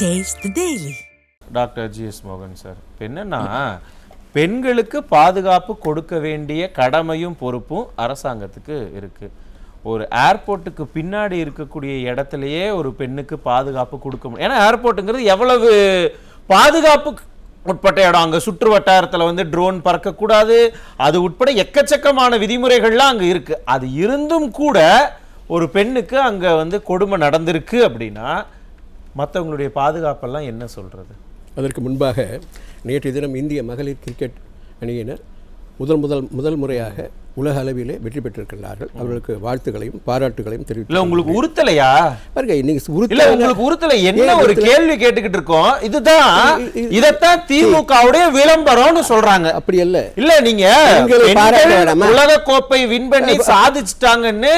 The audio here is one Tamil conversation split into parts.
Taste daily doctor G S மோகன் சார். இப்போ என்னென்னா பெண்களுக்கு பாதுகாப்பு கொடுக்க வேண்டிய கடமையும் பொறுப்பும் அரசாங்கத்துக்கு இருக்குது ஒரு ஏர்போர்ட்டுக்கு பின்னாடி இருக்கக்கூடிய இடத்துலையே ஒரு பெண்ணுக்கு பாதுகாப்பு கொடுக்க முடியும். ஏன்னா ஏர்போர்ட்டுங்கிறது எவ்வளவு பாதுகாப்பு உட்பட்ட இடம். அங்கே சுற்று வட்டாரத்தில் வந்து ட்ரோன் பறக்கக்கூடாது. அது உட்பட எக்கச்சக்கமான விதிமுறைகள்லாம் அங்கே இருக்குது அது இருந்தும் கூட ஒரு பெண்ணுக்கு அங்கே வந்து கொடுமை நடந்திருக்கு அப்படின்னா மற்றவங்களுடைய பாதுகாப்பெல்லாம் என்ன சொல்கிறது அதற்கு முன்பாக நேற்று தினம் இந்திய மகளிர் கிரிக்கெட் அணியினர் முதல் முதல் முதல் முறையாக உலக அளவிலே வெற்றி பெற்றிருக்கிறார்கள் அவர்களுக்கு வாழ்த்துக்களையும் பாராட்டுகளையும் இல்ல தெரிவித்து உங்களுக்கு உறுத்தலையா? பாருங்க இன்னைக்கு இல்ல உறுத்தல உங்களுக்கு உறுத்தல என்ன ஒரு? கேள்வி கேட்டுக்கிட்டு இருக்கோம். இதுதான் இதத்தான் திமுகவுடைய விளம்பரம்னு சொல்றாங்க. அப்படி அல்ல. இல்ல நீங்க? உலக கோப்பை வின் பண்ணி சாதிச்சிட்டாங்கன்னு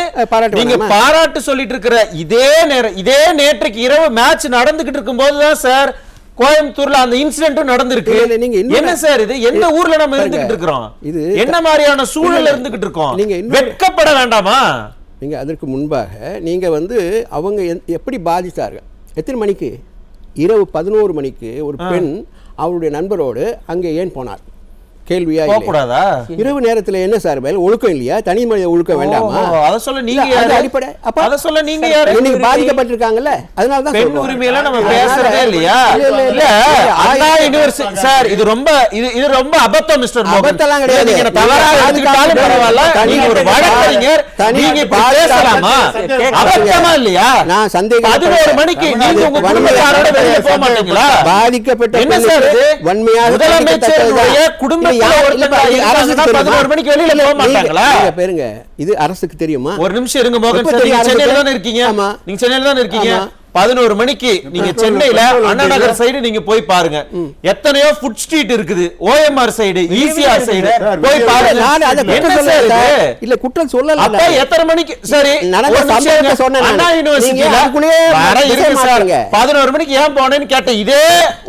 நீங்க? பாராட்டு சொல்லிட்டு இருக்கிற இதே நேரம் இதே நேற்றுக்கு இரவு மேட்ச் நடந்துகிட்டு இருக்கும்போது தான் சார் கோயம்புத்தூர்ல அந்த இன்சிடென்ட்டும் நடந்திருக்கு. நீங்க என்ன சார் இது? எந்த ஊர்ல நம்ம இருந்துகிட்டு இருக்கிறோம்? இது என்ன மாதிரியான சூழல்ல. இருந்துகிட்டு இருக்கோம்? நீங்க வெட்கப்பட வேண்டாமா? நீங்க அதற்கு முன்பாக நீங்க வந்து அவங்க எப்படி பாதித்தார்கள்? எத்தனை மணிக்கு? இரவு பதினோரு மணிக்கு ஒரு பெண் அவருடைய நண்பரோடு அங்கே ஏன் போனார் கேள்வியா போக இல்லை கூடாதா இரவு நேரத்துல என்ன சார் மேல்? ஒழுக்கம் இல்லையா? தனி மனித ஒழுக்கம் வேண்டாமா? அத சொல்ல நீங்க? அடிப்படை. அப்ப அத சொல்ல நீங்க யாரு? இன்னைக்கு பாதிக்கப்பட்டிருக்காங்கல்ல? அதனால தான் பெண். உரிமையெல்லாம் நம்ம பேசுறதே இல்லையா? இல்ல. அண்ணா யூனிவர்சிட்டி சார் இது ரொம்ப இது இது ரொம்ப அபத்தம் மிஸ்டர் மோகன். அபத்தம்லாம் கிடையாது. நீங்க தவறா நீங்க பாதுகாப்பு பரவாயில்ல. தனி நீங்க ஒரு வழக்கறிஞர். நீங்க பேசலாமா? அபத்தமா இல்லையா? நான் சந்தேகப்பட்ட- பதினோரு மணிக்கு நீங்க உங்க குடும்பத்தாரோட வெளியே போக மாட்டீங்களா? பாதிக்கப்பட்ட என்ன சார் வன்மையாக முதலமைச்சருடைய கண்டிக்கத்தக்கதுதான். பதினோரு மணிக்கு வெளியில போக மாட்டாங்களா? பாருங்க இது அரசுக்கு தெரியுமா ஒரு நிமிஷம் இருங்க மோகன் சார் நீங்க சென்னையில? தானே இருக்கீங்க ஆமா. நீங்க சென்னையில தானே இருக்கீங்க. பதினோரு மணிக்கு நீங்க சென்னையில அண்ணா நகர் சைடு நீங்க போய் பாருங்க. எத்தனையோ ஃபுட் ஸ்ட்ரீட் இருக்குது. ஓஎம்ஆர் சைடு ஈசிஆர் சைடு போய் பாருங்க. இல்ல குற்றம் சொல்லல அப்ப. எத்தனை மணிக்கு? சரி. சொன்னேன். அண்ணா யூனிவர்சிட்டியில பேச இருக்கு சார். பதினோரு மணிக்கு ஏன் போனேன்னு கேட்டேன். இதே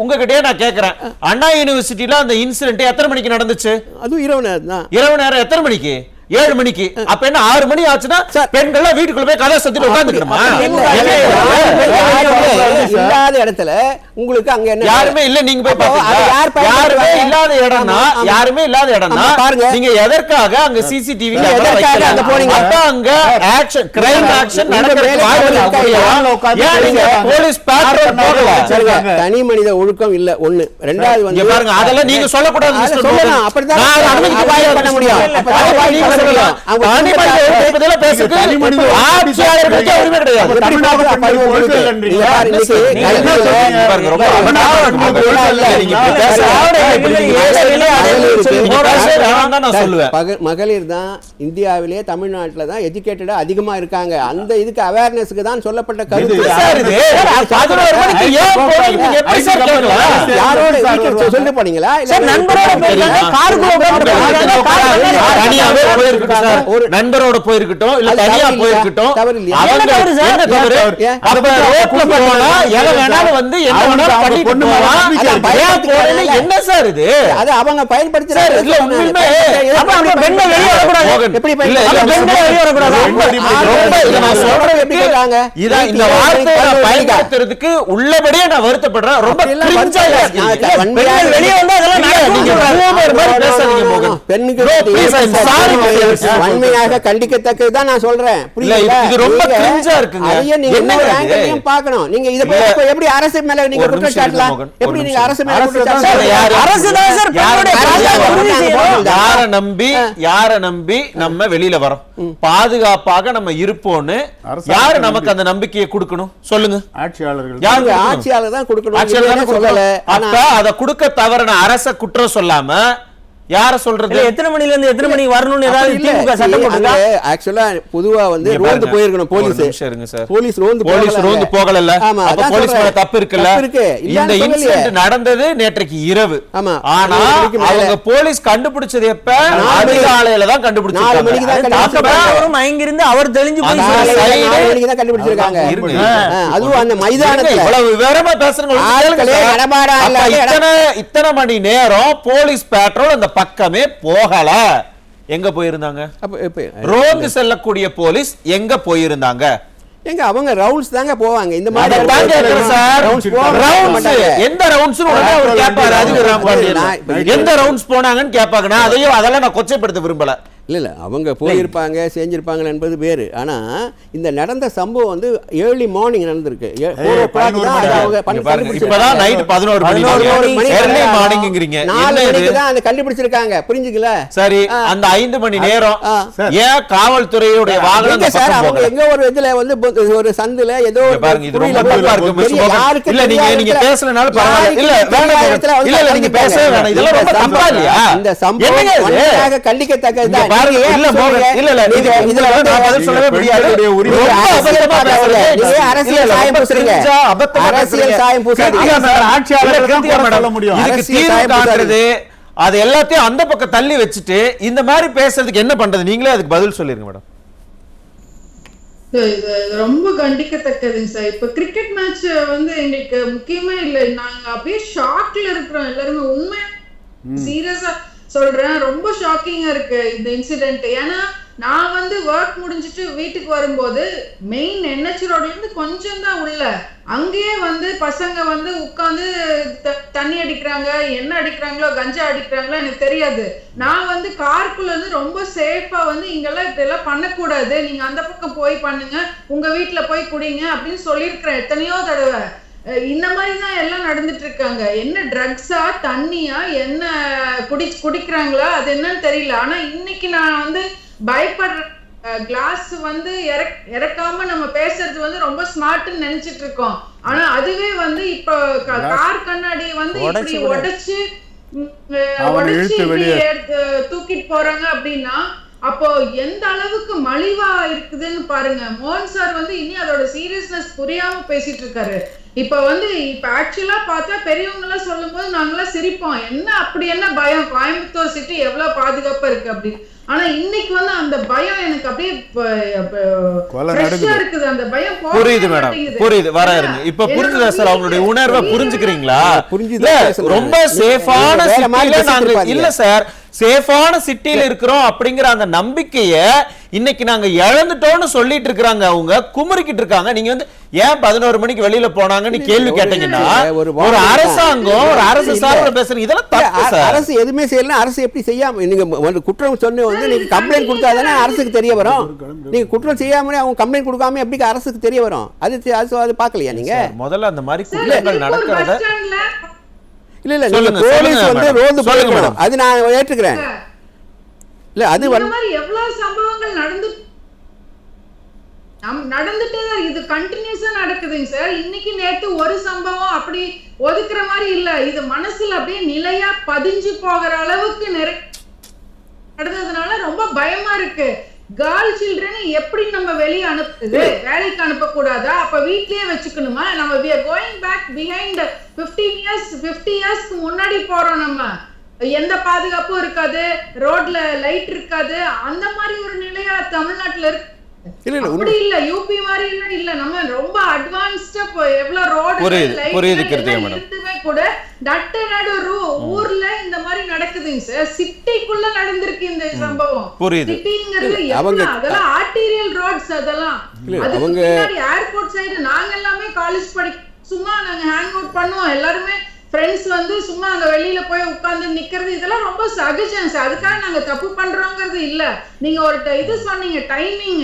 உங்ககிட்டயே நான் கேக்குறேன். அண்ணா யூனிவர்சிட்டியில அந்த இன்சிடென்ட் எத்தனை மணிக்கு நடந்துச்சு? அதுவும் இரவு நேரம் இரவு நேரம் எத்தனை மணிக்கு? ஏழு மணிக்கு. அப்ப என்ன ஆறு மணி ஆச்சுன்னா பெண்கள்லாம் வீட்டுக்குள்ள போய் கதை சத்திட்டு உட்காந்துக்கணுமா இல்லாத இடத்துல உங்களுக்கு அங்க என்ன? யாருமே இல்ல நீங்க போய்? யாருமே இல்லாத இடம்னா. யாருமே இல்லாத இடம்னா பாருங்க. நீங்க எதற்காக அங்க சிசிடிவி எதற்காக அங்க போனீங்க? அப்ப அங்க ஆக்ஷன் கிரைம் ஆக்ஷன்? உட்கார்ந்து பேசுறாங்க. போலீஸ் பேட்ரோல் சரிங்க. தனி மனித ஒழுக்கம் இல்ல. ஒண்ணு. ரெண்டாவது வந்து பாருங்க அதெல்லாம் நீங்க சொல்லக்கூடாது சொல்லலாம். முடியாது. பண்ண முடியும். மகளிர் தான் இந்தியாவிலே தமிழ்நாட்டில் தான் எஜுகேட்டடா அதிகமா இருக்காங்க. அந்த இதுக்கு அவேர்னஸ்க்கு தான் சொல்லப்பட்ட கருத்து. எப்படி சார் கேட்கலாம் யாரோட வீட்டுக்கு போனீங்களா இல்ல சார், நண்பரோட போயிருக்காங்க, காருக்குள்ள. தனியாவே போயிருக்கட்டும் சார். ஒரு- நண்பரோட போயிருக்கட்டும் இல்ல தனியா? போயிருக்கட்டும்? அவங்க என்ன தவறு சார்? என்ன தவறு? ஏன்? அப்ப ரோட்ல போனா எதை வேணாலும் வந்து என்ன வேணாலும் பொண்ணு போலாம். போறேன்னு என்ன சார் இது அது அவங்க பயன்படுத்தி சார், இல்ல, உண்மையுமே அப்ப வெளியே எப்படி இல்ல, பெண்கள் வெளியே வரக்கூடாது. ரொம்ப ரொம்ப, இதை நான் எப்படி இந்த வார்த்தையை? பயன்படுத்துறதுக்கு உள்ளபடியே நான் வருத்தப்படுறேன் ரொம்ப வன்மையாக பெண்கள் வெளியே வந்தா அதெல்லாம் இல்ல, நடக்கும். நீங்க boomer மாதிரி பேசாதீங்க, மோகன். பெண்ணுக்கு. வன்மையாக நான் சொல்றேன். இல்ல, இது- இது ரொம்ப நீங்க cringe ஆ இருக்குங்க. அதையே நீங்க என்னங்க இன்னொரு இது? ஆங்கிளையும் பார்க்கணும். நீங்க இத இல்ல. இப்ப எப்படி அரசு மேல நீங்க குற்றம் சாட்டலாம்? எப்படி நீங்க. அரசு மேல சாட்டலாம்? யாரு- அரசு தான் சார் நம்பி யார நம்பி நம்ம வெளியில வரோம்? பாதுகாப்பாக நம்ம இருப்போம்னு யாரு. நமக்கு அந்த நம்பிக்கையை கொடுக்கணும்? சொல்லுங்க. ஆட்சியாளர்கள். யாரு? ஆட்சியாளர் தான் கொடுக்கணும். ஆட்சியாளர் தானே அதை கொடுக்க தவறின அரச குற்றம் சொல்லாம யார சொல்றது எத்தனை மணில இருந்து எத்தனை மணிக்கு வரணும்னு ஏதாவது. திமுக சட்டம் போட்டுருக்கா அங்க actually பொதுவா வந்து ரோந்து. போயிருக்கணும் ஒரு போலீஸ் நிமிஷம் இருங்க சார். போலீஸ் ரோந்து போலீஸ். ரோந்து போகல அப்ப போலீஸ் மேல. தப்பு இருக்குல்ல தப்பு இருக்கு. இல்லைன்னு இந்த. இன்சிடென்ட் நடந்தது நேற்றைக்கு இரவு ஆமா. ஆனா. அவங்க போலீஸ் கண்டுபிடிச்சது எப்ப. அதிகாலையில தான் கண்டுபிடிச்சிருக்காங்க. அவரும் மயங்கிருந்து அவர் தெளிஞ்சு போய் தான் கண்டுபிடிச்சிருக்காங்க அதுவும் அந்த மைதானத்துல இவ்வளவு விவரமா பேசுறவங்க இத்தனை மணி நேரம் போலீஸ் பேட்ரோல் அந்த பக்கமே போகல. எங்க போயிருந்தாங்க? ரோந்து செல்லக்கூடிய போலீஸ் எங்க போயிருந்தாங்க? எங்க அவங்க ரவுண்ட்ஸ் தாங்க போவாங்க. இந்த மாதிரி. எந்த உடனே அவர் கேட்பாரு, எந்த ரவுண்ட்ஸ் போனாங்கன்னு கேட்பாங்க. நான் அதையும் அதெல்லாம் நான் கொச்சைப்படுத்த விரும்பல. இல்ல இல்ல அவங்க போயிருப்பாங்க செஞ்சிருப்பாங்க என்பது வேறு. ஆனா இந்த நடந்த சம்பவம் வந்து ஏர்லி மார்னிங் நடந்திருக்கு. அவங்க கண்டுபிடிச்சிருக்காங்க. புரிஞ்சுக்கல? சரி அந்த ஐந்து மணி நேரம். ஏன் காவல்துறையுடைய வாகனம் சார்? அவங்க? எங்க ஒரு இதுல வந்து ஒரு சந்துல ஏதோ இல்ல நீங்க நீங்க பேசலனால பரவாயில்ல. இல்ல வேண்டாம் இல்ல இல்ல நீங்க. பேசவே வேணாம். இதெல்லாம் ரொம்ப இந்த தப்பா சம்பவம் இல்லையா? இந்த சம்பவம் என்னங்க பாருங்க இல்ல? இல்ல இல்ல நீங்க இதுல வந்து நான் பதில் சொல்லவே முடியாது ரொம்ப அபத்தமா. பேசுறீங்க. நீங்க அரசியல் சாயம் பூசுறீங்க. அரசியல். சாயம் பூசாதீங்க. ஆட்சியாளருக்கு சொல்ல முடியும். இதுக்கு தீர்வு அது எல்லாத்தையும் அந்த பக்கம் தள்ளி வச்சுட்டு இந்த மாதிரி பேசுறதுக்கு என்ன பண்றது நீங்களே அதுக்கு பதில் சொல்லிருங்க மேடம் ரொம்ப கண்டிக்கத்தக்கதுங்க சார் இப்ப கிரிக்கெட் மேட்ச் வந்து எங்களுக்கு முக்கியமே இல்ல நாங்க அப்படியே ஷாக்ல இருக்கிறோம் எல்லாருமே உண்மை சொல்றேன். ரொம்ப ஷாக்கிங்கா இருக்கு இந்த இன்சிடென்ட் ஏன்னா நான் வந்து ஒர்க் முடிஞ்சிட்டு வீட்டுக்கு வரும்போது மெயின் என்ஹெச் ரோட்லேருந்து கொஞ்சம் தான் உள்ள. அங்கேயே வந்து பசங்க வந்து உட்காந்து தண்ணி அடிக்கிறாங்க என்ன அடிக்கிறாங்களோ கஞ்சா அடிக்கிறாங்களோ எனக்கு தெரியாது. நான் வந்து கார்க்குள்ள வந்து ரொம்ப சேஃபா வந்து இங்கெல்லாம் இதெல்லாம் பண்ணக்கூடாது. நீங்க அந்த பக்கம் போய் பண்ணுங்க. உங்க வீட்டுல போய் குடிங்க அப்படின்னு சொல்லியிருக்கிறேன் எத்தனையோ தடவை. இந்த மாதிரி தான் எல்லாம் நடந்துட்டு இருக்காங்க. என்ன ட்ரக்ஸா தண்ணியா என்ன குடி குடிக்கிறாங்களா அது என்னன்னு தெரியல. ஆனா இன்னைக்கு நான் வந்து பயப்படுற கிளாஸ் வந்து இறக் இறக்காம நம்ம பேசுறது வந்து ரொம்ப ஸ்மார்ட்னு நினைச்சிட்டு இருக்கோம். ஆனா அதுவே வந்து இப்போ கார் கண்ணாடி வந்து இப்படி உடைச்சு உடைச்சு இப்படி தூக்கிட்டு போறாங்க அப்படின்னா அப்போ எந்த அளவுக்கு மலிவா இருக்குதுன்னு பாருங்க. மோகன் சார் வந்து இனி அதோட சீரியஸ்னஸ் புரியாம பேசிட்டு இருக்காரு. இப்ப வந்து இப்ப ஆக்சுவலா பார்த்தா பெரியவங்க எல்லாம் சொல்லும் போது நாங்கெல்லாம் சிரிப்போம். என்ன அப்படி என்ன பயம்? கோயம்புத்தூர் சிட்டி எவ்வளவு பாதுகாப்பா இருக்கு அப்படி ஆனா இன்னைக்கு வந்து அந்த பயம் எனக்கு அப்படியே. இருக்குது. அந்த பயம் புரியுது மேடம். புரியுது. வர இருங்க. இப்ப புரிஞ்சுதா சார்? அவங்களுடைய உணர்வை புரிஞ்சுக்கிறீங்களா? பேசுறேன். ரொம்ப சேஃபான சிட்டில நாங்க. இல்ல சார். சேஃபான சிட்டில இருக்கிறோம் அப்படிங்கிற அந்த நம்பிக்கைய இன்னைக்கு நாங்க இழந்துட்டோம்னு சொல்லிட்டு இருக்காங்க அவங்க குமுறிக்கிட்டு இருக்காங்க நீங்க வந்து ஏன் பதினோரு மணிக்கு வெளியில போனாங்கன்னு கேள்வி கேட்டீங்கன்னா ஒரு. அரசாங்கம் ஒரு அரசு. சார்பில் பேசுறீங்க இதெல்லாம் அரசு எதுவுமே செய்யலாம் அரசு எப்படி செய்யாம நீங்க வந்து குற்றம் சொன்ன வந்து நீங்க கம்ப்ளைண்ட் கொடுத்தா தானே அரசுக்கு தெரிய வரும் நீங்க குற்றம் செய்யாமலே அவங்க கம்ப்ளைண்ட் கொடுக்காம எப்படி அரசுக்கு தெரிய வரும் அது அது பார்க்கலையா நீங்க முதல்ல அந்த மாதிரி குற்றங்கள் நடக்கிறத இல்ல இல்ல போலீஸ் வந்து. ரோந்து போயிருக்கணும் மேடம். அது நான் ஏற்றுக்கிறேன் இல்ல அது மாதிரி எவ்வளவு சம்பவங்கள் நடந்து நடந்துட்டே தான். இது கண்டினியூஸா நடக்குதுங்க சார். இன்னைக்கு நேத்து ஒரு சம்பவம் அப்படி ஒதுக்குற மாதிரி இல்ல. இது மனசுல அப்படியே நிலையா பதிஞ்சு போகிற அளவுக்கு நிறைய நடந்ததுனால ரொம்ப பயமா இருக்கு. கேர்ள் சில்ட்ரன் எப்படி நம்ம வெளியே அனுப்புறது வேலைக்கு அனுப்ப கூடாதா அப்ப வீட்லயே வச்சுக்கணுமா? நம்ம going back behind 15 இயர்ஸ் 50 இயர்ஸ்க்கு முன்னாடி போறோம் நம்ம. எந்த பாதுகாப்பும் இருக்காது ரோட்ல லைட் இருக்காது அந்த மாதிரி ஒரு நிலையா தமிழ்நாட்டுல இருக்கு. இல்ல இல்ல அப்படி இல்ல யூபி மாதிரி எல்லாம் இல்ல. நம்ம ரொம்ப அட்வான்ஸ்டா எவ்வளவு ரோடு கூட நடு ஊர்ல இந்த மாதிரி நடக்குதுங்க சார் சிட்டிக்குள்ள நடந்திருக்கு இந்த சம்பவம். புரியுது. அவங்க- அதெல்லாம் ஆர்டீரியல் ரோட்ஸ் அதெல்லாம். அவங்க- ஏர்போர்ட் சைடு நாங்க எல்லாமே காலேஜ் படி சும்மா நாங்க ஹேங் அவுட் பண்ணுவோம். எல்லாருமே ஃப்ரெண்ட்ஸ் வந்து சும்மா அங்க வெளியில போய் உட்கார்ந்து நிக்கிறது இதெல்லாம் ரொம்ப சகஜம் சார். அதுக்காக நாங்க தப்பு பண்றோங்கிறது இல்ல. நீங்க ஒரு இது சொன்னீங்க டைமிங்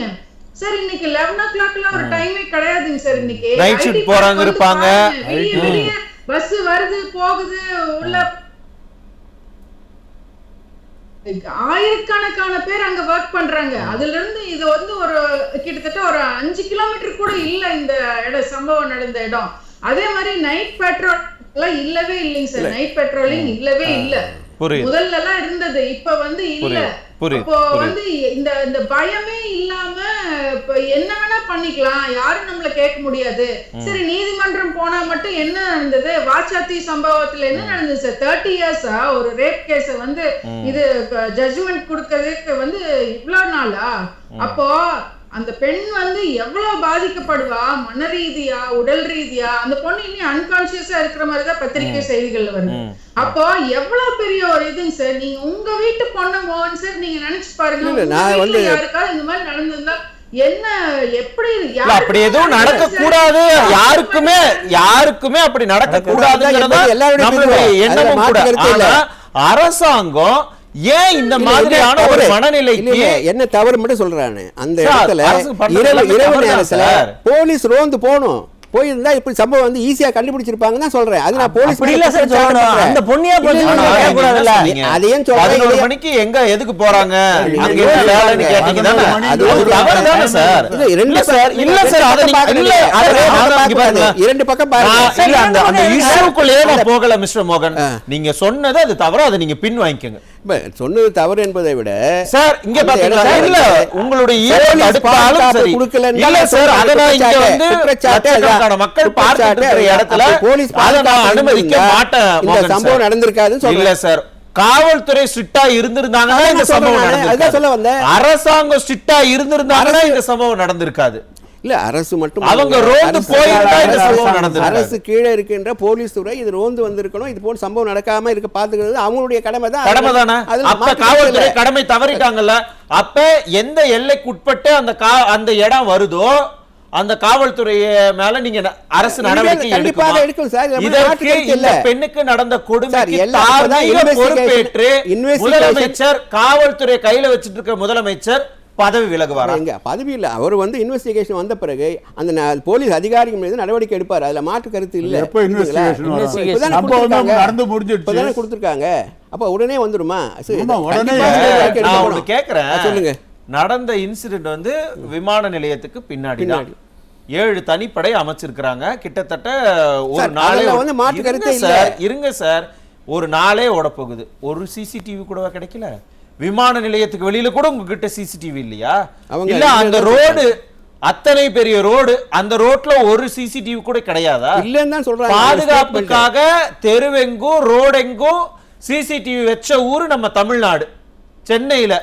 சார் இன்னைக்கு லெவன் ஓ கிளாக்ல ஒரு டைமே கிடையாதுங்க சார். இன்னைக்கு Night shift போறவங்க இருப்பாங்க. பஸ் வருது போகுது உள்ள ஆயிரக்கணக்கான பேர் அங்க ஒர்க் பண்றாங்க. அதுல இருந்து இது வந்து ஒரு கிட்டத்தட்ட ஒரு அஞ்சு கிலோமீட்டர் கூட இல்ல இந்த இடம் சம்பவம் நடந்த இடம். அதே மாதிரி நைட் பெட்ரோல் எல்லாம் இல்லவே இல்லைங்க சார். நைட் பெட்ரோலிங் இல்லவே இல்ல. முதல்ல எல்லாம் இருந்தது. இப்ப வந்து இல்ல. புரியுது. வந்து இந்த இந்த பயமே இல்லாம இப்ப என்ன வேணா பண்ணிக்கலாம். யாரும் நம்மள கேட்க முடியாது. சரி நீதிமன்றம் போனா மட்டும் என்ன நடந்தது? வாச்சாத்தி சம்பவத்துல என்ன நடந்தது சார்? தேர்ட்டி இயர்ஸா ஒரு ரேப் கேஸ வந்து இது ஜட்ஜ்மெண்ட் கொடுக்கறதுக்கு வந்து இவ்வளவு நாளா? அப்போ அந்த பெண் வந்து எவ்வளவு பாதிக்கப்படுவா? மன ரீதியா உடல் ரீதியா? அந்த பொண்ணு இனி அன்கான்சியஸா இருக்கிற மாதிரி தான் பத்திரிகை செய்திகள்ல வருது. அப்போ எவ்வளவு பெரிய ஒரு இதுங்க சார்? நீங்க உங்க வீட்டு பொண்ணு மோகன் சார் நீங்க நினைச்சு பாருங்க. இல்ல, உங்க நான் வீட்ல வந்து- யாருக்காவது இந்த மாதிரி நடந்திருந்தா என்ன எப்படி அப்படி எதுவும் நடக்க கூடாது யாருக்குமே யாருக்குமே அப்படி நடக்க கூடாதுங்கிறதா எல்லாருடைய. எண்ணமும் அரசாங்கம் ஏன் இந்த மாதிரியான ஒரு. மனநிலைக்கு என்ன தவறு மட்டும் சொல்றானு அந்த இடத்துல இரவு இரவு நேரத்துல. போலீஸ் ரோந்து போகணும் போயிருந்தா இப்படி சம்பவம் வந்து ஈஸியா கண்டுபிடிச்சிருப்பாங்கன்னு தான் சொல்றேன் அது நான் போலீஸ் இல்ல சார் சொல்லணும். அந்த பொண்ணியா கேட்கக்கூடாதுல்ல சொன்னீங்க? அதையும் சொல்றேன், 11 இதையும் மணிக்கு எங்க எதுக்கு போறாங்க அங்க என்ன வேலைன்னு இல்ல, கேட்டீங்க தானே? அது அது ஒரு ஒரு தவறு தானே சார் இல்ல, இல்ல சார் இல்ல சார் அதை. இல்ல அதை அதை பாருங்க. இரண்டு பக்கம் பாருங்க. இல்ல, அந்த அந்த இஷ்யூக்குள்ளேயே நான் போகல மிஸ்டர் மோகன். நீங்க சொன்னது அது தவறு அதை நீங்க பின் வாங்கிக்கோங்க சொன்னது தவறு என்பதை விட சார் இங்க பாத்தீங்களா இல்ல உங்களுடைய கொடுக்கலன்னு இல்ல சார் அதை நான் இங்க. வந்து குற்றச்சாட்டு அதான். மக்கள் பார்த்துட்டு அதான். இடத்துல போலீஸ் அனுமதிக்க மாட்டேன் இந்த சம்பவம். நடந்திருக்காதுன்னு சொல்றேன். இல்ல சார் காவல்துறை ஸ்ட்ரிக்டா இருந்திருந்தாங்கன்னா அதான் இந்த சம்பவம். நடந்திருக்காது அரசாங்கம் ஸ்ட்ரிக்டா இருந்திருந்தாங்கன்னா இந்த சம்பவம் நடந்திருக்காது இல்ல அரசு மட்டும் அவங்க. ரோந்து போயிருந்தா அரசு- கீழே இருக்கின்ற போலீஸ் துறை இது ரோந்து வந்திருக்கணும் இது போல சம்பவம் நடக்காம இருக்க பாத்துக்கிறது அவங்களுடைய கடமை தான் கடமை தானே அப்ப காவல்துறை. கடமை தவறிட்டாங்கல்ல அப்ப எந்த எல்லைக்கு உட்பட்டு அந்த அந்த இடம் வருதோ அந்த காவல்துறை மேல நீங்க அரசு நடவடிக்கை கண்டிப்பாக எடுக்குமா? சார். இதற்கு இந்த இல்ல. பெண்ணுக்கு நடந்த investigation- பொறுப்பேற்று முதலமைச்சர் காவல்துறை கையில வச்சிட்டு இருக்க முதலமைச்சர் பதவி விலகுவாரா? எங்க? பதவி இல்ல. அவர் வந்து இன்வெஸ்டிகேஷன் வந்த பிறகு அந்த போலீஸ் அதிகாரிகள் மீது நடவடிக்கை எடுப்பார். அதுல மாற்று கருத்து இல்ல. நடந்து முடிஞ்சிடுச்சு. இப்பதானே கொடுத்திருக்காங்க. அப்ப உடனே வந்துருமா? உடனே. ஆ, சொல்லுங்க. நடந்த இன்சிடென்ட் வந்து விமான நிலையத்துக்கு பின்னாடி. ஏழு தனிப்படை அமைச்சிருக்கிறாங்க. கிட்டத்தட்ட ஒரு நாளே வந்து மாற்று கருத்தே இல்ல. சார் இருங்க சார். ஒரு நாளே ஓட போகுது ஒரு சிசிடிவி கூடவா கிடைக்கல? விமான நிலையத்துக்கு வெளியில கூட உங்ககிட்ட சிசிடிவி இல்லையா? இல்ல அந்த ரோடு அத்தனை பெரிய ரோடு அந்த ரோட்ல ஒரு சிசிடிவி கூட கிடையாதா? இல்லன்னு தான் சொல்றாங்க. பாதுகாப்புக்காக தெருவெங்கும் ரோடெங்கும் சிசிடிவி வச்ச ஊரு நம்ம தமிழ்நாடு. சென்னையில.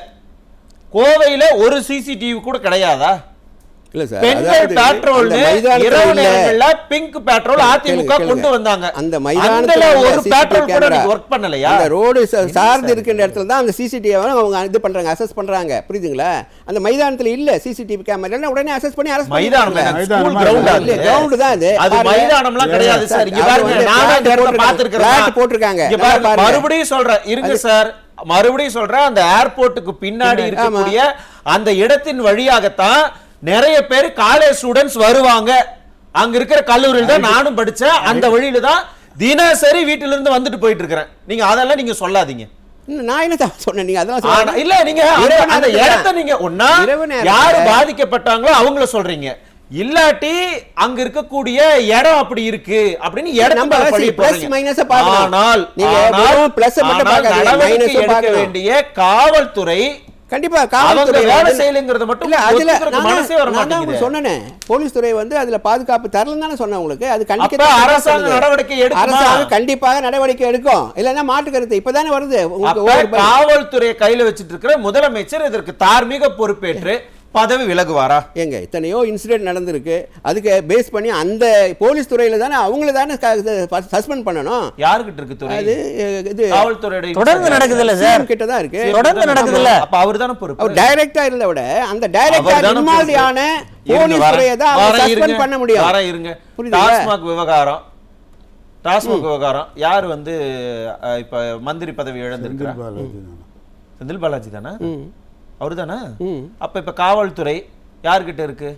கோவையில ஒரு சிசிடிவி கூட கிடையாதா? இல்ல சார் பெண்கள் அதாவது பெட்ரோல் இரவு. நேரங்கள்ல பிங்க் அதிமுக. கொண்டு வந்தாங்க. அந்த மைதானத்துல ஒரு உள்ள பெட்ரோல் CCTV கூட கேமரா, ஒர்க் பண்ணலையா? அந்த ரோடு சார்ந்து இருக்கின்ற இடத்துல தான் அந்த சிசிடிவி அவங்க இது பண்றாங்க அசஸ் பண்றாங்க. புரியுதுங்களா? அந்த மைதானத்துல இல்ல சிசிடிவி கேமரா உடனே அசஸ் பண்ணி அரசு மைதானம் மைதானமா? ஸ்கூல் இல்ல, கிரவுண்ட் தான் அது. அது. மைதானம்லாம் கிடையாது சார். இங்க பாருங்க போட்டிருக்காங்க. மறுபடியும் சொல்றேன். இருங்க சார். மறுபடியும் சொல்றேன் அந்த ஏர்போர்ட்டுக்கு பின்னாடி. இருக்கக்கூடிய அந்த இடத்தின் வழியாகத்தான் நிறைய பேர் காலேஜ் ஸ்டூடெண்ட்ஸ் வருவாங்க. அங்க இருக்கிற கல்லூரியில தான் நானும் படிச்சேன். அந்த வழியில தான் தினசரி வீட்டில இருந்து வந்துட்டு போயிட்டு இருக்கிறேன். நீங்க அதெல்லாம் நீங்க சொல்லாதீங்க. இன்னும் நான் என்ன தப்பு சொன்னேன்? நீங்க அதெல்லாம் இல்ல அந்த- இடத்த ஒன்னா யாரு பாதிக்கப்பட்டாங்களோ அவங்கள சொல்றீங்க. இல்லாட்டி அங்க இருக்கக்கூடிய இடம் அப்படி இருக்கு அப்படின்னு பார்க்கணும். ஆனால் நீங்க மட்டும் பார்க்கணும். வேண்டிய காவல்துறை கண்டிப்பா காவல்துறை வேலை செய்யலைங்கிறத மட்டும் இல்ல அதுல நான் சொன்னேனே போலீஸ் துறை வந்து அதுல பாதுகாப்பு தரலன்னு தானே சொன்னேன் உங்களுக்கு. அது அப்ப கண்டிக்க அரசாங்கம் நடவடிக்கை எடுக்குமா? அரசாங்கம் கண்டிப்பாக நடவடிக்கை எடுக்கும். இல்லைன்னா மாட்டு கருத்து. இப்பதானே வருது. காவல்துறையை கையில வச்சிட்டு இருக்கிற முதலமைச்சர் இதற்கு தார்மீக பொறுப்பேற்று பதவி விலகுவாரா? ஏங்க இத்தனையோ இன்சிடென்ட் நடந்திருக்கு. அதுக்கு பேஸ் பண்ணி அந்த போலீஸ் துறையில தானே அவங்கள தானே சஸ்பெண்ட் பண்ணணும். யாருகிட்ட இருக்கு துறை? அது இது காவல்துறையோட தொடர்ந்து நடக்குது இல்ல சார். கிட்ட தான் இருக்கு. தொடர்ந்து நடக்குதுல்ல. அப்ப அவர்தானே பொறுப்பு? அவர் டைரக்டா இருந்த விட அந்த டைரக்டா இன்வால்வ்டான போலீஸ். துறையை தான் சஸ்பெண்ட். பண்ண முடியும். வரேன், இருங்க? டாஸ்மாக் விவகாரம். டாஸ்மாக் விவகாரம். யார் வந்து இப்ப மந்திரி பதவி இழந்திருக்கிறா பாலாஜி நானா. செந்தில் பாலாஜி தானே? அவரு தானே. அப்ப இப்ப காவல்துறை யார்கிட்ட இருக்கு?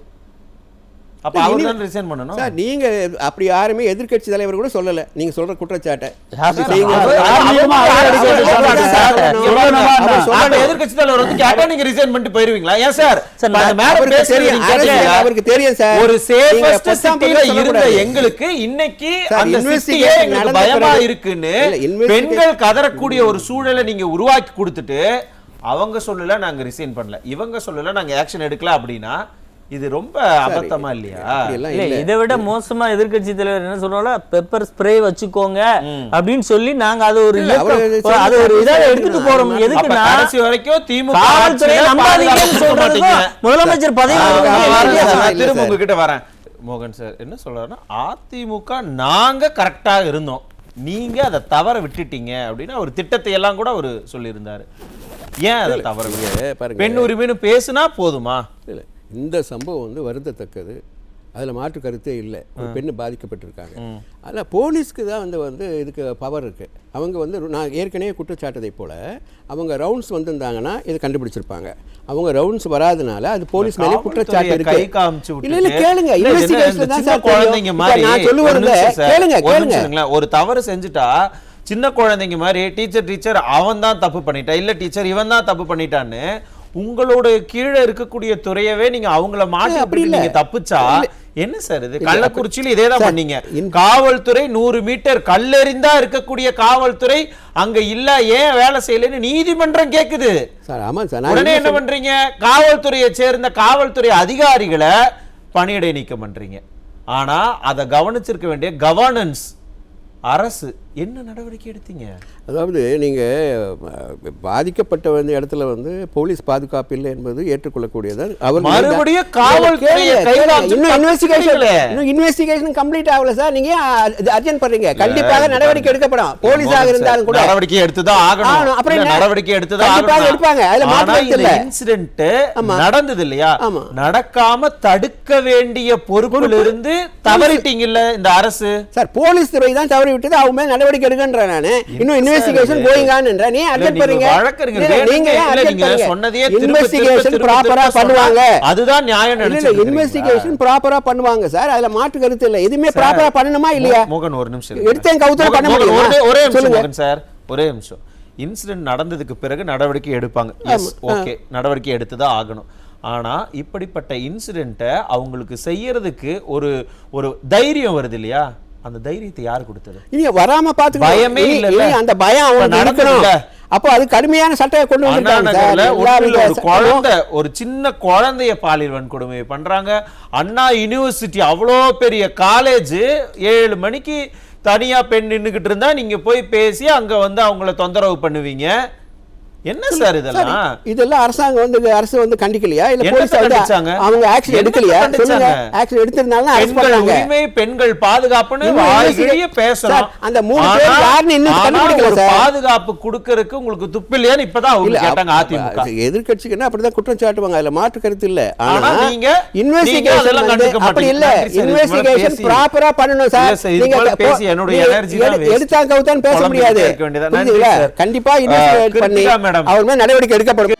அப்ப இல்ல, அவர் இனி- தான் ரிசைன் பண்ணணும். சார் நீங்க அப்படி யாருமே எதிர்க்கட்சி தலைவர் கூட சொல்லல. நீங்க சொல்ற குற்றச்சாட்டை. எதிர்க்கட்சி தலைவர் வந்து கேட்டா நீங்க ரிசைன் பண்ணிட்டு போயிருவீங்களா? ஏன் சார்? அவருக்கு தெரியும், சார். ஒரு சேஃபஸ்ட் சிட்டில இருந்த. எங்களுக்கு இன்னைக்கு அந்த சிட்டியே எங்களுக்கு பயமா இருக்குன்னு பெண்கள் கதறக்கூடிய ஒரு சூழலை நீங்க உருவாக்கி கொடுத்துட்டு அவங்க சொல்லல நாங்க ரிசைன் பண்ணல இவங்க சொல்லல நாங்க ஆக்ஷன் எடுக்கல அப்படின்னா இது ரொம்ப அபத்தமா இல்லையா இல்ல. இதை விட மோசமா எதிர்க்கட்சி தலைவர் என்ன சொல்றாங்க பெப்பர் ஸ்ப்ரே வச்சுக்கோங்க அப்படின்னு சொல்லி நாங்க அது ஒரு அது ஒரு இதா எடுத்துட்டு. போறோம் அப்ப கடைசி வரைக்கும் திமுக. முதலமைச்சர் பதவி திரும்ப. உங்ககிட்ட வரேன் மோகன் சார் என்ன சொல்றாருன்னா அதிமுக நாங்க கரெக்டா இருந்தோம் நீங்க அதை தவற விட்டுட்டீங்க அப்படின்னு அவர் திட்டத்தை எல்லாம் கூட அவர் சொல்லியிருந்தாரு ஏன் அதை தவற விட்டு. பெண் உரிமைன்னு பேசுனா போதுமா இல்ல. இந்த சம்பவம் வந்து வருந்தத்தக்கது அதில் மாற்று கருத்தே இல்லை. ஒரு பெண்ணு பாதிக்கப்பட்டிருக்காங்க. அதில் போலீஸ்க்கு தான் வந்து வந்து இதுக்கு பவர் இருக்குது அவங்க வந்து நான் ஏற்கனவே குற்றச்சாட்டதை போல் அவங்க ரவுண்ட்ஸ் வந்திருந்தாங்கன்னா இதை கண்டுபிடிச்சிருப்பாங்க. அவங்க ரவுண்ட்ஸ் வராதனால அது போலீஸ் மேலே குற்றச்சாட்டு இருக்கு. காமிச்சு இல்ல இல்ல கேளுங்க. குழந்தைங்க நான் சொல்லுவது கேளுங்க கேளுங்க. ஒரு தவறு செஞ்சுட்டா சின்ன குழந்தைங்க மாதிரி டீச்சர் டீச்சர் அவன் தான் தப்பு பண்ணிட்டான் இல்ல டீச்சர் இவன் தான் தப்பு பண்ணிட்டான்னு உங்களோட கீழே இருக்கக்கூடிய துறையவே நீங்க அவங்கள மாட்டி அப்படி. நீங்க தப்புச்சா என்ன சார் இது? கள்ளக்குறிச்சியில இதே தான் பண்ணீங்க. காவல்துறை நூறு மீட்டர் கல்லெறிந்தா இருக்கக்கூடிய காவல்துறை அங்க இல்ல ஏன் வேலை செய்யலைன்னு நீதிமன்றம் கேக்குது. உடனே என்ன பண்றீங்க? காவல்துறையை சேர்ந்த காவல்துறை அதிகாரிகளை பணியிடை நீக்கம் பண்றீங்க. ஆனா அதை கவனிச்சிருக்க வேண்டிய கவர்னன்ஸ் அரசு என்ன நடவடிக்கை எடுத்தீங்க அதாவது நீங்கள் பாதிக்கப்பட்ட வந்து இடத்துல வந்து போலீஸ் பாதுகாப்பு இல்லை என்பது ஏற்றுக்கொள்ளக்கூடியது அவர் மறுபடியும் கைகாமிச்சு இன்னும் இன்வெஸ்டிகேஷன். இன்னும் இன்வெஸ்டிகேஷன் கம்ப்ளீட் ஆகல சார் நீங்க அர்ஜென்ட் பண்றீங்க கண்டிப்பாக நடவடிக்கை எடுக்கப்படும் போலீஸாக இருந்தாலும் கூட நடவடிக்கை எடுத்துதான் ஆகணும். அப்புறம்? நடவடிக்கை எடுத்துதான் கண்டிப்பாக எடுப்பாங்க. அதுல மாற்று ஆனா கருத்து இந்த இல்ல. இன்சிடென்ட். நடந்தது இல்லையா. நடக்காம தடுக்க வேண்டிய பொறுப்புல இருந்து தவறிட்டீங்க இல்ல இந்த அரசு சார் போலீஸ் துறை தான் தவறி விட்டது அவங்க நடவடிக்கை எடுக்கன்றேன் நானு. இன்னும் இன்வெஸ்டிகேஷன்? கோயிங் நீ நீங்க பண்ணுங்க நீங்க நீங்க திரும்ப, இன்வெஸ்டிகேஷன் ப்ராப்பரா பண்ணுவாங்க. அதுதான் நியாயம் இல்ல இன்வெஸ்டிகேஷன் ப்ராப்பரா பண்ணுவாங்க சார். அதுல மாற்று கருத்து இல்ல. எதுவுமே ப்ராப்பரா பண்ணணுமா இல்லையா? மோகன் ஒரு நிமிஷம் எடுத்தேன் கவுத்தேன் பண்ண முடியுமா? ஒரே- நிமிஷம் சார் ஒரே நிமிஷம். இன்சிடென்ட் நடந்ததுக்கு பிறகு நடவடிக்கை எடுப்பாங்க. எஸ் ஓகே நடவடிக்கை எடுத்துதான் ஆகணும். ஆனா இப்படிப்பட்ட இன்சிடென்ட்டை அவங்களுக்கு செய்யறதுக்கு ஒரு ஒரு தைரியம் வருது இல்லையா? அந்த தைரியத்தை யார் கொடுத்தது? இனி வராம பாத்துக்கணும் பயமே. இனி அந்த பயம் நடக்குதுல்ல. இருக்கணும். அப்போ அது கடுமையான சட்டையை கொண்டு வித ஒரு குழந்தை ஒரு சின்ன குழந்தைய பாலியல் வன்கொடுமை பண்றாங்க. அண்ணா யூனிவர்சிட்டி அவ்வளோ பெரிய காலேஜ் ஏழு மணிக்கு தனியா பெண் நின்னுகிட்டு இருந்தா நீங்க போய் பேசி அங்க வந்து அவங்கள தொந்தரவு பண்ணுவீங்க. என்ன சார் இதெல்லாம்? இதெல்லாம் அரசாங்கம் வந்து அரசு வந்து கண்டிக்கலையா? இல்ல போலீஸ் வந்து? அவங்க ஆக்ஷன் எடுக்கலையா? சொல்லுங்க? ஆக்ஷன் அரெஸ்ட் பெண்கள் பண்ணாங்க உரிமை பெண்கள் பாதுகாப்புன்னு பேசணும். சார், அந்த மூணு பேர் யாருன்னு இன்னும் கண்டுபிடிக்கல சார். பாதுகாப்பு கொடுக்கறதுக்கு உங்களுக்கு துப்பு இல்லையான்னு இப்பதான் அவங்க கேட்டாங்க அதிமுக. எதிர்கட்சிக்குன்னா அப்படிதான் குற்றம் சாட்டுவாங்க அதுல மாற்று கருத்து இல்ல. ஆனா நீங்க- இன்வெஸ்டிகேஷன் அப்படி. இல்ல. இன்வெஸ்டிகேஷன் பேசி- ப்ராப்பரா பண்ணணும் சார். பேசி நீங்க தான் எடு- waste. எடுத்தா கவுத்தான் பேச முடியாது. கண்டிப்பா இன்வெஸ்டிகேட் பண்ணி மேடம். அவர் மேல நடவடிக்கை எடுக்கப்படும்